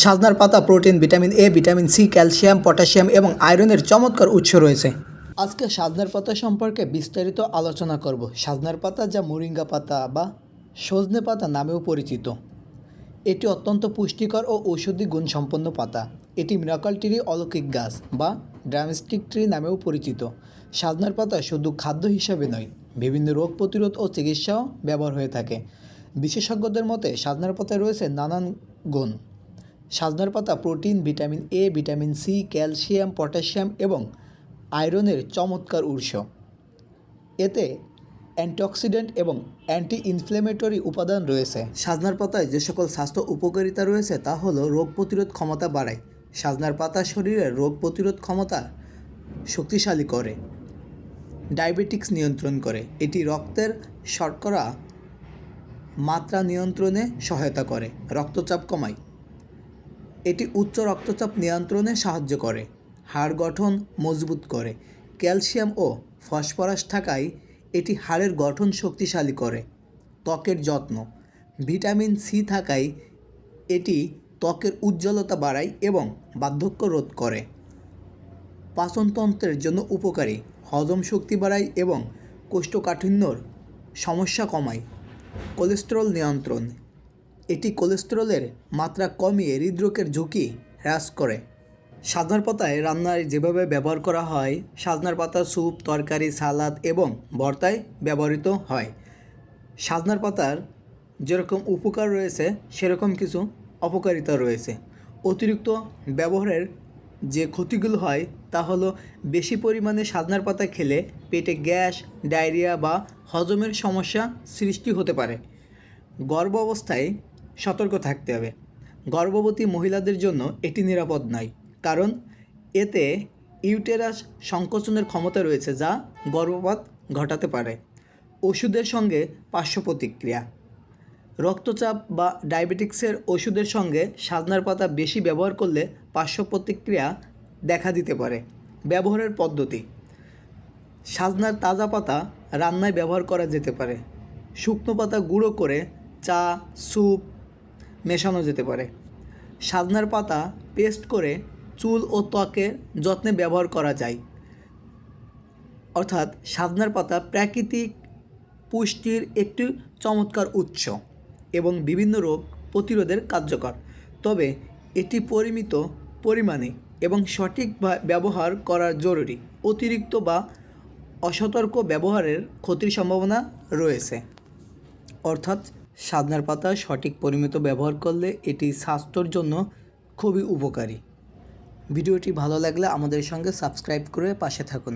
সাজনার পাতা, protein, vitamin A vitamin C calcium, potassium এবং আয়রনের চমৎকার উৎস রয়েছে। আজকে সাজনার পাতা সম্পর্কে বিস্তারিত আলোচনা করব। সাজনার পাতা যা মোরিঙ্গা পাতা বা সজনে পাতা নামেও পরিচিত। এটি অত্যন্ত পুষ্টিকর ও ঔষধি গুণসম্পন্ন পাতা। এটি মিরাকল ট্রি অলৌকিক গাছ বা ড্রামস্টিক ট্রি নামেও পরিচিত। সাজনার পাতা শুধু খাদ্য হিসাবে নয়, বিভিন্ন রোগ প্রতিরোধ ও চিকিৎসাও ব্যবহার হয়ে থাকে। বিশেষজ্ঞদের মতে সাজনার পাতায় রয়েছে নানান গুণ। সাজনার পাতা protein, vitamin A vitamin C calcium, potassium এবং আয়রনের চমৎকার উৎস। এতে অ্যান্টিঅক্সিডেন্ট এবং অ্যান্টি ইনফ্লেমেটরি উপাদান রয়েছে। সাজনার পাতায় যে সকল স্বাস্থ্য উপকারিতা রয়েছে তা হলো রোগ প্রতিরোধ ক্ষমতা বাড়ায়। সাজনার পাতা শরীরের রোগ প্রতিরোধ ক্ষমতা শক্তিশালী করে। ডায়াবেটিক্স নিয়ন্ত্রণ করে। এটি রক্তের শর্করা মাত্রা নিয়ন্ত্রণে সহায়তা করে। রক্তচাপ কমায়। এটি উচ্চ রক্তচাপ নিয়ন্ত্রণে সাহায্য করে, হাড় গঠন মজবুত করে, ক্যালসিয়াম ও ফসফরাস থাকায় এটি হাড়ের গঠন শক্তিশালী করে। ত্বকের যত্ন, ভিটামিন সি থাকায় এটি ত্বকের উজ্জ্বলতা বাড়ায় এবং বার্ধক্য রোধ করে। পাচনতন্ত্রের জন্য উপকারী, হজম শক্তি বাড়ায় এবং কোষ্ঠকাঠিন্যর সমস্যা কমায়। কোলেস্টেরল নিয়ন্ত্রণ এটি কোলেস্টেরলের মাত্রা কমিয়ে হৃদরোগের ঝুঁকি হ্রাস করে। সাজনার পাতায় রান্নায় যেভাবে ব্যবহার করা হয় সাজনার পাতা, স্যুপ, তরকারি, সালাদ এবং ভর্তায় ব্যবহৃত হয়। সাজনার পাতার যেরকম উপকার রয়েছে, সেরকম কিছু অপকারিতা রয়েছে। অতিরিক্ত ব্যবহারের যে ক্ষতিগুলো হয়, তা হলো বেশি পরিমাণে সাজনার পাতা খেলে পেটে গ্যাস, ডায়রিয়া বা হজমের সমস্যা সৃষ্টি হতে পারে। গর্ভ অবস্থায় সতর্ক থাকতে হবে। গর্ভবতী মহিলাদের জন্য এটি নিরাপদ নয়, কারণ এতে ইউটেরাস সংকোচনের ক্ষমতা রয়েছে যা গর্ভপাত ঘটাতে পারে। ওষুধের সঙ্গে পার্শ্ব প্রতিক্রিয়া। রক্তচাপ বা ডায়াবেটিক্সের ওষুধের সঙ্গে সাজনার পাতা বেশি ব্যবহার করলে পার্শ্ব প্রতিক্রিয়া দেখা দিতে পারে। ব্যবহারের পদ্ধতি। সাজনার তাজা পাতা রান্নায় ব্যবহার করা যেতে পারে। শুকনো পাতা গুঁড়ো করে চা, স্যুপ মেশানো যেতে পারে। সাজনার পাতা পেস্ট করে চুল ও ত্বকের যত্নে ব্যবহার করা যায়। অর্থাৎ সাজনার পাতা প্রাকৃতিক পুষ্টির একটি চমৎকার উৎস এবং বিভিন্ন রোগ প্রতিরোধের কার্যকর। তবে এটি পরিমিত পরিমাণে এবং সঠিক ব্যবহার করা জরুরি। অতিরিক্ত বা অসতর্ক ব্যবহারের ক্ষতির সম্ভাবনা রয়েছে। অর্থাৎ সাজনার পাতা সঠিক পরিমিত ব্যবহার করলে এটি স্বাস্থ্যর জন্য খুবই উপকারী। ভিডিওটি ভালো লাগলে আমাদের সঙ্গে সাবস্ক্রাইব করে পাশে থাকুন।